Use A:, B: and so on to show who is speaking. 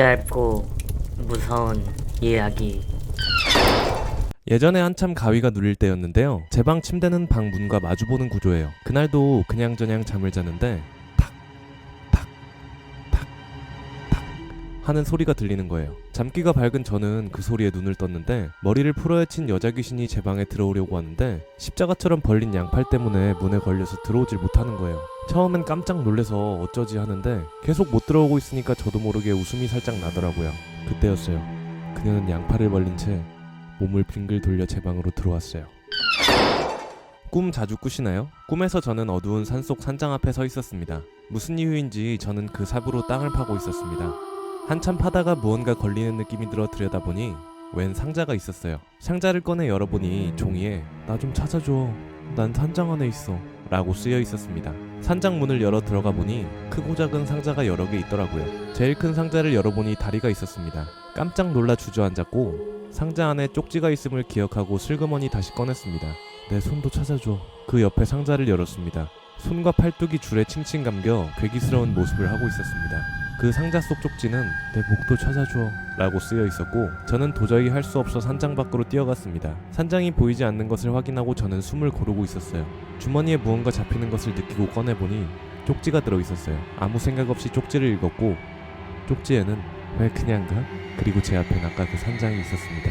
A: 짧고 무서운 이야기.
B: 예전에 한참 가위가 눌릴 때였는데요. 제 방 침대는 방 문과 마주보는 구조예요. 그날도 그냥저냥 잠을 자는데 하는 소리가 들리는 거예요. 잠기가 밝은 저는 그 소리에 눈을 떴는데 머리를 풀어헤친 여자 귀신이 제 방에 들어오려고 하는데 십자가처럼 벌린 양팔 때문에 문에 걸려서 들어오질 못하는 거예요. 처음엔 깜짝 놀래서 어쩌지 하는데 계속 못 들어오고 있으니까 저도 모르게 웃음이 살짝 나더라고요. 그때였어요. 그녀는 양팔을 벌린 채 몸을 빙글 돌려 제 방으로 들어왔어요. 꿈 자주 꾸시나요? 꿈에서 저는 어두운 산속 산장 앞에 서 있었습니다. 무슨 이유인지 저는 그 삽으로 땅을 파고 있었습니다. 한참 파다가 무언가 걸리는 느낌이 들어 들여다보니 웬 상자가 있었어요. 상자를 꺼내 열어보니 종이에 나 좀 찾아줘. 난 산장 안에 있어. 라고 쓰여 있었습니다. 산장 문을 열어 들어가 보니 크고 작은 상자가 여러 개 있더라고요. 제일 큰 상자를 열어보니 다리가 있었습니다. 깜짝 놀라 주저앉았고 상자 안에 쪽지가 있음을 기억하고 슬그머니 다시 꺼냈습니다. 내 손도 찾아줘. 그 옆에 상자를 열었습니다. 손과 팔뚝이 줄에 칭칭 감겨 괴기스러운 모습을 하고 있었습니다. 그 상자 속 쪽지는 내 목도 찾아줘 라고 쓰여 있었고 저는 도저히 할 수 없어 산장 밖으로 뛰어갔습니다. 산장이 보이지 않는 것을 확인하고 저는 숨을 고르고 있었어요. 주머니에 무언가 잡히는 것을 느끼고 꺼내보니 쪽지가 들어 있었어요. 아무 생각 없이 쪽지를 읽었고 쪽지에는 왜 그냥 가? 그리고 제 앞엔 아까 그 산장이 있었습니다.